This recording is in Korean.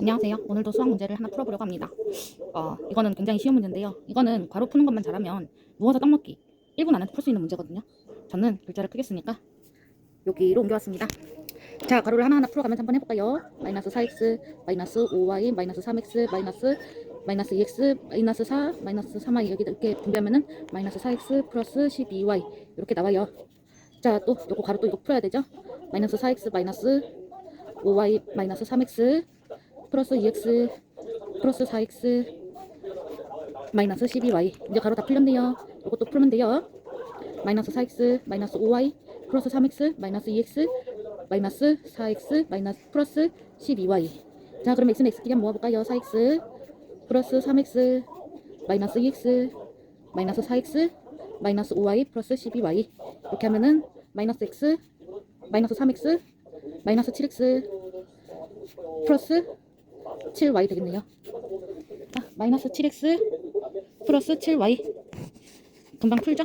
안녕하세요. 오늘도 수학 문제를 하나 풀어보려고 합니다. 어, 이거는 굉장히 쉬운 문제인데요. 이거는 괄호 푸는 것만 잘하면 누워서 떡 먹기 1분 안에 풀 수 있는 문제거든요. 저는 글자를 크겠으니까 여기로 옮겨왔습니다. 자, 괄호를 하나하나 풀어가면서 한번 해볼까요? 마이너스 4x, 마이너스 5y, 마이너스 3x, 마이너스 마이너스 2x, 마이너스 4, 마이너스 3y 여기 이렇게 분배하면은 마이너스 4x 플러스 12y 이렇게 나와요. 자, 또 요거 괄호 또 이거 풀어야 되죠? 마이너스 4x 마이너스 5y 마이너스 3x 플러스 2x 플러스 4x 마이너스 12y 이제 가로 다 풀렸네요. 이것도 풀면 돼요. 마이너스 4x 마이너스 5y 플러스 3x 마이너스 2x 마이너스 4x 마이너스 플러스 12y 자 그럼 x는 x끼리 한번 모아볼까요? 4x 플러스 3x 마이너스 2x 마이너스 4x 마이너스 5y 플러스 12y 이렇게 하면은 마이너스 x 마이너스 3x 마이너스 7x 플러스 7y 되겠네요. 아, 마이너스 7x 플러스 7y 금방 풀죠?